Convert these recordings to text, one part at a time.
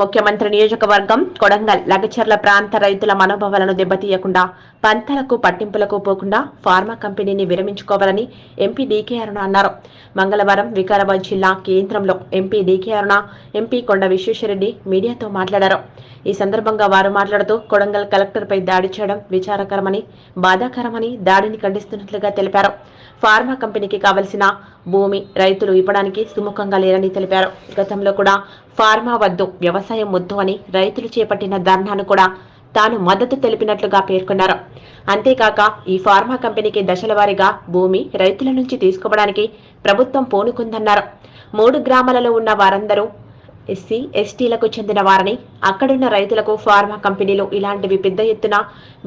ముఖ్యమంత్రి నియోజకవర్గం కొడంగల్ లగచర్ల ప్రాంత రైతుల మనోభావాలను దెబ్బతీయకుండా పంటలకు పట్టింపులకు పోకుండా ఫార్మా కంపెనీని విరమించుకోవాలని ఎంపీ డీకే అరుణ అన్నారు. మంగళవారం వికారాబాద్ జిల్లా కేంద్రంలో ఎంపీ డీకే అరుణ ఎంపీ కొండ విశ్వేశ్వరరెడ్డి మీడియాతో మాట్లాడారు. ఈ సందర్భంగా వారు మాట్లాడుతూ కొడంగల్ కలెక్టర్పై దాడి చేయడం విచారకరమని బాధాకరమని దాడిని ఖండిస్తున్నట్లుగా తెలిపారు. ఫార్మా కంపెనీకి కావలసిన భూమి రైతులు ఇవ్వడానికి సుముఖంగా లేరని తెలిపారు. గతంలో కూడా ఫార్మా వద్దు వ్యవసాయం వద్దు అని రైతులు చేపట్టిన ధర్నాను కూడా తాను మద్దతు తెలిపినట్లుగా పేర్కొన్నారు. అంతేకాక ఈ ఫార్మా కంపెనీకి దశల వారీగా భూమి రైతుల నుంచి తీసుకోవడానికి ప్రభుత్వం పూనుకుందన్నారు. మూడు గ్రామాలలో ఉన్న వారందరూ ఎస్సీ ఎస్టీలకు చెందిన వారని అక్కడున్న రైతులకు ఫార్మా కంపెనీలు ఇలాంటివి పెద్ద ఎత్తున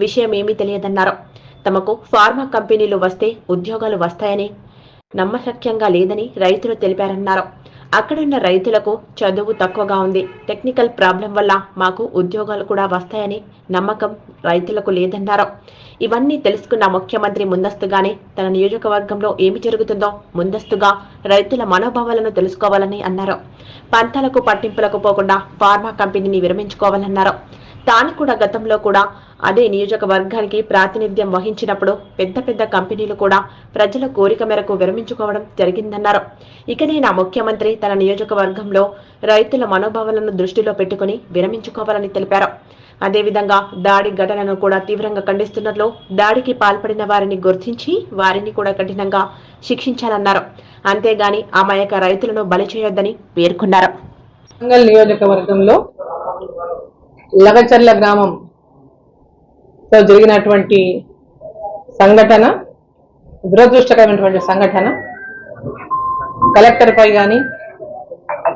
విషయం ఏమీ తెలియదన్నారు. తమకు ఫార్మా కంపెనీలు వస్తే ఉద్యోగాలు వస్తాయని నమ్మశక్యంగా లేదని రైతులు తెలిపారన్నారు. అక్కడున్న రైతులకు చదువు తక్కువగా ఉంది. టెక్నికల్ ప్రాబ్లం వల్ల మాకు ఉద్యోగాలు కూడా వస్తాయని నమ్మకం రైతులకు లేదన్నారు. ఇవన్నీ తెలుసుకున్న ముఖ్యమంత్రి ముందస్తుగానే తన నియోజకవర్గంలో ఏమి జరుగుతుందో ముందస్తుగా రైతుల మనోభావాలను తెలుసుకోవాలని అన్నారు. పంటలకు పట్టింపులకు పోకుండా ఫార్మా కంపెనీని విరమించుకోవాలన్నారు. తాను కూడా గతంలో కూడా అదే నియోజకవర్గానికి ప్రాతినిధ్యం వహించినప్పుడు పెద్ద పెద్ద కంపెనీలు కూడా ప్రజల కోరిక మేరకు విరమించుకోవడం జరిగిందన్నారు. ఇక నేను ముఖ్యమంత్రి తన నియోజకవర్గంలో రైతుల మనోభావాలను దృష్టిలో పెట్టుకుని విరమించుకోవాలని తెలిపారు. అదేవిధంగా దాడి ఘటనను కూడా తీవ్రంగా ఖండిస్తున్నట్లు దాడికి పాల్పడిన వారిని గుర్తించి వారిని కూడా కఠినంగా శిక్షించాలన్నారు. అంతేగాని అమాయక రైతులను బలి చేయొద్దని పేర్కొన్నారు. నియోజకవర్గంలో లగచర్ల గ్రామం. తో జరిగినటువంటి సంఘటన దురదృష్టకరమైనటువంటి సంఘటన. కలెక్టర్ పై కానీ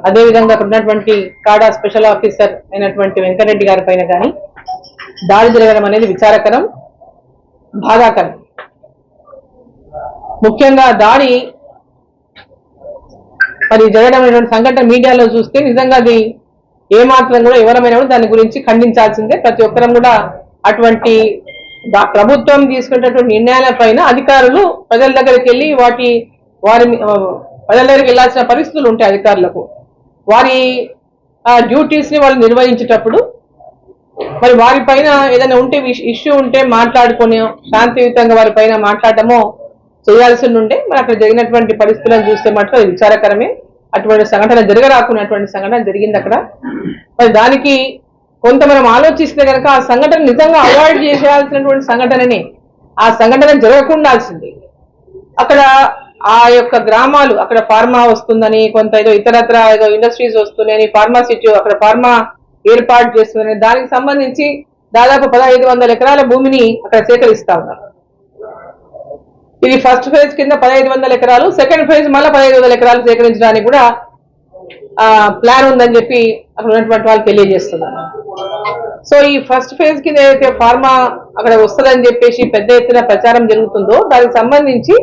అదేవిధంగా అక్కడ ఉన్నటువంటి కాడా స్పెషల్ ఆఫీసర్ అయినటువంటి వెంకటరెడ్డి గారి పైన కానీ దాడి జరగడం అనేది విచారకరం బాధాకరం. ముఖ్యంగా దాడి మరి జరగడం సంఘటన మీడియాలో చూస్తే నిజంగా అది ఏమాత్రం కూడా ఎవరమైనా దాని గురించి ఖండించాల్సిందే. ప్రతి ఒక్కరం కూడా అటువంటి ప్రభుత్వం తీసుకునేటటువంటి నిర్ణయాల పైన అధికారులు ప్రజల దగ్గరికి వెళ్ళి వాటి వారి ప్రజల దగ్గరికి వెళ్ళాల్సిన పరిస్థితులు ఉంటాయి అధికారులకు. వారి డ్యూటీస్ని వాళ్ళు నిర్వహించేటప్పుడు మరి వారి పైన ఏదైనా ఉంటే ఇష్యూ ఉంటే మాట్లాడుకునే శాంతియుతంగా వారి పైన మాట్లాడటమో చేయాల్సి ఉండే మరి అక్కడ జరిగినటువంటి పరిస్థితులను చూస్తే మాత్రం విచారకరమే. అటువంటి సంఘటన జరగరాకున్నటువంటి సంఘటన జరిగింది అక్కడ. మరి దానికి కొంత మనం ఆలోచిస్తే కనుక ఆ సంఘటన నిజంగా అవాయిడ్ చేసేయాల్సినటువంటి సంఘటనని. ఆ సంఘటన జరగకుండాల్సింది అక్కడ ఆ యొక్క గ్రామాలు అక్కడ ఫార్మా వస్తుందని కొంత ఏదో ఇతరత్ర ఏదో ఇండస్ట్రీస్ వస్తున్నాయని ఫార్మాసిటీ అక్కడ ఫార్మా ఏర్పాటు చేస్తుందని దానికి సంబంధించి దాదాపు పదహైదు వందల ఎకరాల భూమిని అక్కడ సేకరిస్తా ఉన్నారు. ఇది ఫస్ట్ ఫేజ్ కింద పదహైదు వందల ఎకరాలు సెకండ్ ఫేజ్ మళ్ళీ పదహైదు వందల ఎకరాలు సేకరించడానికి కూడా ప్లాన్ ఉందని చెప్పి అక్కడ ఉన్నటువంటి వాళ్ళు తెలియజేస్తున్నారు. సో ఈ ఫస్ట్ ఫేజ్ కింద ఏదైతే ఫార్మా అక్కడ వస్తుందని చెప్పేసి పెద్ద ఎత్తున ప్రచారం జరుగుతుందో దానికి సంబంధించి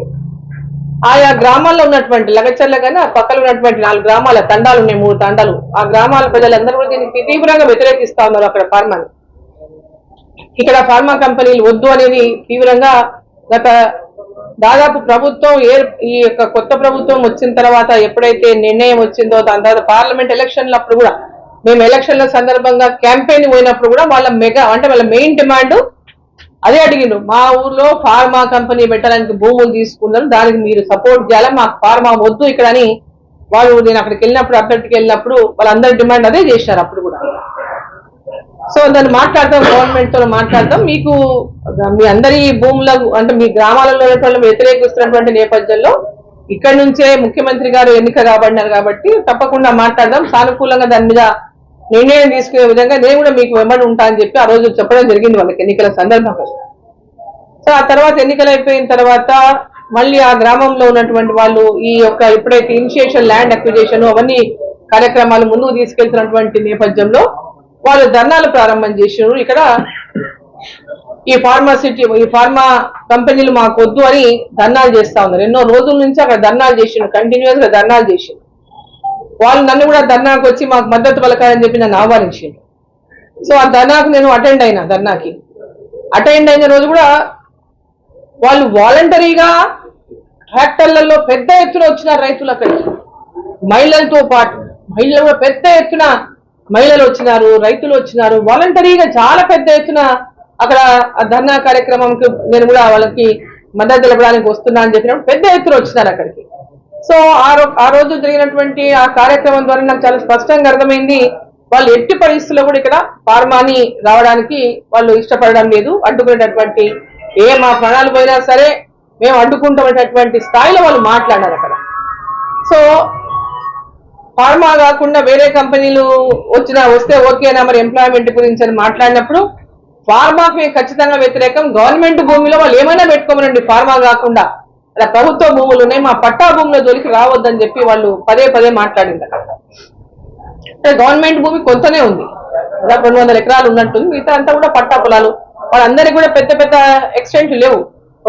ఆయా గ్రామాల్లో ఉన్నటువంటి లగచర్ల కానీ ఆ పక్కన ఉన్నటువంటి నాలుగు గ్రామాల తండాలు ఉన్నాయి మూడు తండాలు. ఆ గ్రామాల ప్రజలందరూ కూడా దీనికి తీవ్రంగా వ్యతిరేకిస్తా ఉన్నారు అక్కడ ఫార్మాని. ఇక్కడ ఫార్మా కంపెనీలు వద్దు అనేది తీవ్రంగా గత దాదాపు ప్రభుత్వం ఏ ఈ యొక్క కొత్త ప్రభుత్వం వచ్చిన తర్వాత ఎప్పుడైతే నిర్ణయం వచ్చిందో దాని తర్వాత పార్లమెంట్ ఎలక్షన్ల అప్పుడు కూడా మేము ఎలక్షన్ల సందర్భంగా క్యాంపెయిన్ పోయినప్పుడు కూడా వాళ్ళ మెగా అంటే వాళ్ళ మెయిన్ డిమాండ్ అదే అడిగిండు మా ఊర్లో ఫార్మా కంపెనీ పెట్టడానికి భూములు తీసుకున్నారు. దానికి మీరు సపోర్ట్ చేయాలి? మాకు ఫార్మా వద్దు ఇక్కడ అని వాళ్ళు నేను అక్కడికి వెళ్ళినప్పుడు అభ్యర్థికి వెళ్ళినప్పుడు వాళ్ళందరి డిమాండ్ అదే చేశారు అప్పుడు కూడా. సో దాన్ని మాట్లాడతాం గవర్నమెంట్తో మాట్లాడతాం మీకు మీ అందరి భూముల అంటే మీ గ్రామాలలో ఉన్నటువంటి వ్యతిరేకిస్తున్నటువంటి నేపథ్యంలో ఇక్కడ నుంచే ముఖ్యమంత్రి గారు ఎన్నిక కాబడినారు కాబట్టి తప్పకుండా మాట్లాడదాం. సానుకూలంగా దాని మీద నిర్ణయం తీసుకునే విధంగా నేను కూడా మీకు వెంబడి ఉంటా అని చెప్పి ఆ రోజు చెప్పడం జరిగింది వాళ్ళకి ఎన్నికల సందర్భంగా సో ఆ తర్వాత ఎన్నికలు అయిపోయిన తర్వాత మళ్ళీ ఆ గ్రామంలో ఉన్నటువంటి వాళ్ళు ఈ యొక్క ఎప్పుడైతే ఇనిషియేషన్ ల్యాండ్ అక్విజేషన్ అవన్నీ కార్యక్రమాలు ముందుకు తీసుకెళ్తున్నటువంటి నేపథ్యంలో వాళ్ళు ధర్నాలు ప్రారంభం చేసినారు. ఇక్కడ ఈ ఫార్మాసిటీ ఈ ఫార్మా కంపెనీలు మాకు వద్దు అని ధర్నాలు చేస్తా ఉన్నారు. ఎన్నో రోజుల నుంచి అక్కడ ధర్నాలు చేసిండు కంటిన్యూస్గా ధర్నాలు చేసిండు వాళ్ళు నన్ను కూడా ధర్నాకు వచ్చి మాకు మద్దతు పలకాలని చెప్పి నన్ను ఆహ్వానించిండు సో ఆ ధర్నాకు నేను అటెండ్ అయినా ధర్నాకి. అటెండ్ అయిన రోజు కూడా వాళ్ళు వాలంటరీగా ట్రాక్టర్లలో పెద్ద ఎత్తున వచ్చిన రైతులు అక్కడికి మహిళలతో పాటు మహిళలు కూడా పెద్ద ఎత్తున మహిళలు వచ్చినారు రైతులు వచ్చినారు వాలంటరీగా చాలా పెద్ద ఎత్తున అక్కడ ధర్నా కార్యక్రమంకి నేను కూడా వాళ్ళకి మద్దతు తెలపడానికి వస్తున్నా అని చెప్పినప్పుడు పెద్ద ఎత్తున వచ్చినారు అక్కడికి. సో ఆ ఆ రోజు జరిగినటువంటి ఆ కార్యక్రమం ద్వారా నాకు చాలా స్పష్టంగా అర్థమైంది వాళ్ళు ఎట్టి పరిస్థితుల్లో కూడా ఇక్కడ ఫార్మాని రావడానికి వాళ్ళు ఇష్టపడడం లేదు. అడ్డుకునేటటువంటి ఏ మా ప్రాణాలు పోయినా సరే మేము అడ్డుకుంటామనేటటువంటి స్థాయిలో వాళ్ళు మాట్లాడారు అక్కడ. సో ఫార్మా కాకుండా వేరే కంపెనీలు వచ్చిన వస్తే ఓకేనా మరి ఎంప్లాయ్మెంట్ గురించి అని మాట్లాడినప్పుడు ఫార్మాకి మేము ఖచ్చితంగా వ్యతిరేకం గవర్నమెంట్ భూమిలో వాళ్ళు ఏమైనా పెట్టుకోమనండి. ఫార్మా కాకుండా అలా ప్రభుత్వ భూములు ఉన్నాయి మా పట్టా భూముల జోలికి రావద్దని చెప్పి వాళ్ళు పదే పదే మాట్లాడింది. అక్కడ అంటే గవర్నమెంట్ భూమి కొంతనే ఉంది. దాదాపు రెండు వందల ఎకరాలు ఉన్నట్టుంది. మిగతా అంతా కూడా పట్టా పొలాలు. వాళ్ళందరికీ కూడా పెద్ద పెద్ద ఎక్స్టెంట్ లేవు.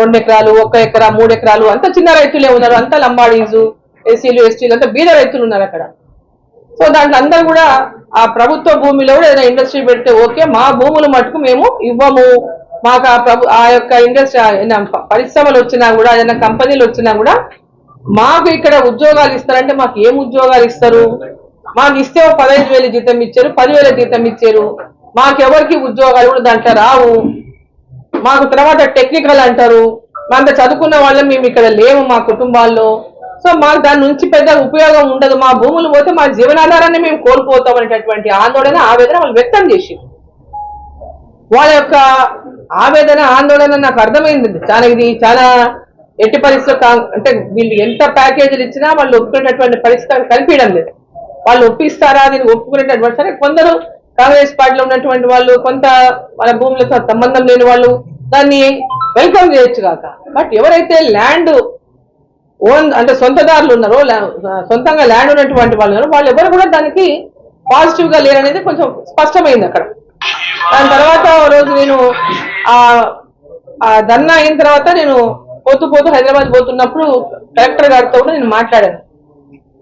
రెండు ఎకరాలు ఒక ఎకరా మూడు ఎకరాలు అంత చిన్న రైతులే ఉన్నారు. అంతా లంబాడీసు ఎస్సీలు ఎస్టీలు అంతా బీద రైతులు ఉన్నారు అక్కడ. సో దాంట్లో అందరూ కూడా ఆ ప్రభుత్వ భూమిలో కూడా ఏదైనా ఇండస్ట్రీ పెడితే ఓకే మా భూములు మటుకు మేము ఇవ్వము. మాకు ఆ ప్రభు ఆ యొక్క ఇండస్ట్రీ పరిశ్రమలు వచ్చినా కూడా ఏదైనా కంపెనీలు వచ్చినా కూడా మాకు ఇక్కడ ఉద్యోగాలు ఇస్తారంటే మాకు ఏం ఉద్యోగాలు ఇస్తారు? మాకు ఇస్తే పదహైదు వేలు జీతం ఇచ్చారు పదివేల జీతం ఇచ్చారు. మాకెవరికి ఉద్యోగాలు కూడా దాంట్లో రావు. మాకు తర్వాత టెక్నికల్ అంటారు. మా అంత చదువుకున్న వాళ్ళం మేము ఇక్కడ లేము మా కుటుంబాల్లో. సో మాకు దాని నుంచి పెద్ద ఉపయోగం ఉండదు. మా భూములు పోతే మా జీవనాధారాన్ని మేము కోల్పోతాం అనేటటువంటి ఆందోళన ఆవేదన వాళ్ళు వ్యక్తం చేసి వాళ్ళ యొక్క ఆవేదన ఆందోళన నాకు అర్థమైంది. చాలా ఇది చాలా ఎట్టి పరిస్థితులు అంటే వీళ్ళు ఎంత ప్యాకేజీలు ఇచ్చినా వాళ్ళు ఒప్పుకునేటటువంటి పరిస్థితి కల్పించడం లేదు. వాళ్ళు ఒప్పిస్తారా దీన్ని ఒప్పుకునేటటువంటి సరే కొందరు కాంగ్రెస్ పార్టీలో ఉన్నటువంటి వాళ్ళు కొంత వాళ్ళ భూములతో సంబంధం లేని వాళ్ళు దాన్ని వెల్కమ్ చేయొచ్చు కాక. బట్ ఎవరైతే ల్యాండ్ ఓన్ అంటే సొంతదారులు ఉన్నారో సొంతంగా ల్యాండ్ ఉన్నటువంటి వాళ్ళు వాళ్ళు ఎవరు కూడా దానికి పాజిటివ్గా లేరనేది కొంచెం స్పష్టమైంది అక్కడ. దాని తర్వాత రోజు నేను ఆ ఆ ధర్నా అయిన తర్వాత నేను పోతూ పోతూ హైదరాబాద్ పోతున్నప్పుడు కలెక్టర్ గారితో కూడా నేను మాట్లాడాను.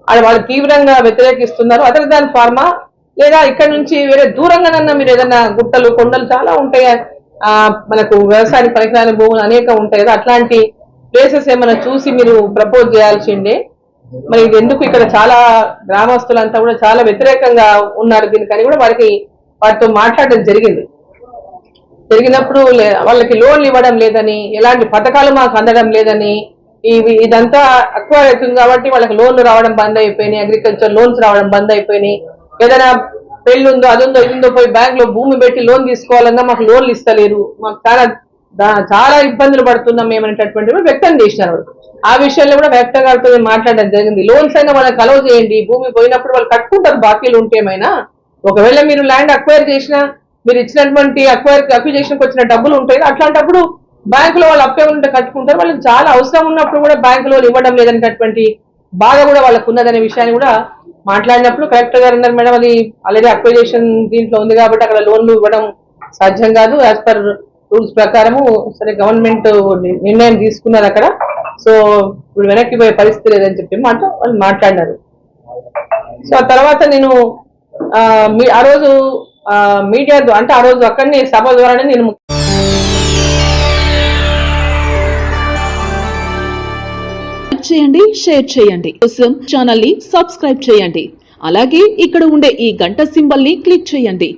అది వాళ్ళు తీవ్రంగా వ్యతిరేకిస్తున్నారు. అదర్ దాని ఫార్మా లేదా ఇక్కడ నుంచి వేరే దూరంగానన్నా మీరు ఏదైనా గుట్టలు కొండలు చాలా ఉంటాయి? ఆ మనకు వ్యవసాయానికి పరికరాలు భూములు అనేక ఉంటాయి కదా అట్లాంటి ప్లేసెస్ ఏమైనా చూసి మీరు ప్రపోజ్ చేయాల్సిండే మరి ఇది ఎందుకు ఇక్కడ చాలా గ్రామస్తులంతా కూడా చాలా వ్యతిరేకంగా ఉన్నారు దీనికని కూడా వారికి వారితో మాట్లాడడం జరిగింది. జరిగినప్పుడు వాళ్ళకి లోన్లు ఇవ్వడం లేదని ఎలాంటి పథకాలు మాకు అందడం లేదని ఇవి ఇదంతా ఎక్కువ అవుతుంది కాబట్టి వాళ్ళకి లోన్లు రావడం బంద్ అయిపోయినాయి అగ్రికల్చర్ లోన్స్ రావడం బంద్ అయిపోయినాయి. ఏదైనా పెళ్ళి ఉందో అది ఉందో ఇది ఉందో పోయి బ్యాంక్లో భూమి పెట్టి లోన్ తీసుకోవాలన్నా మాకు లోన్లు ఇస్తలేరు. మాకు చాలా చాలా ఇబ్బందులు పడుతున్నాం మేమనేటటువంటి వ్యక్తం చేసినారు. ఆ విషయంలో కూడా వ్యక్త గారితో మాట్లాడడం జరిగింది. లోన్స్ అయినా వాళ్ళకి అలవ్ చేయండి. భూమి పోయినప్పుడు వాళ్ళు కట్టుకుంటారు బాకీలు ఉంటే ఏమైనా. ఒకవేళ మీరు ల్యాండ్ అక్వైర్ చేసినా మీరు ఇచ్చినటువంటి అక్వైర్ అక్విజేషన్కి వచ్చిన డబ్బులు ఉంటాయి అట్లాంటప్పుడు బ్యాంకులో వాళ్ళు అప్పే ఉంటే కట్టుకుంటారు. వాళ్ళకి చాలా అవసరం ఉన్నప్పుడు కూడా బ్యాంకులో ఇవ్వడం లేదనేటటువంటి బాధ కూడా వాళ్ళకు ఉన్నదనే విషయాన్ని కూడా మాట్లాడినప్పుడు కలెక్టర్ గారు అన్నారు మేడం అది ఆల్రెడీ అక్విజేషన్ దీంట్లో ఉంది కాబట్టి అక్కడ లోన్లు ఇవ్వడం సాధ్యం కాదు. యాజ్ పర్ రూల్స్ ప్రకారము సరే గవర్నమెంట్ నిర్ణయం తీసుకున్నారు అక్కడ. సో ఇప్పుడు వెనక్కి పోయే పరిస్థితి లేదని చెప్పి మాట వాళ్ళు మాట్లాడినారు. సో ఆ తర్వాత నేను ఆ, మీ- ఆ రోజు మీడియా అంటే ఆ రోజు అక్కడనే సభ ద్వారానే నేను చేయండి షేర్ చేయండి. కోసం ఛానల్ని సబ్స్క్రైబ్ చేయండి. అలాగే ఇక్కడ ఉండే ఈ గంట సింబల్ని క్లిక్ చేయండి.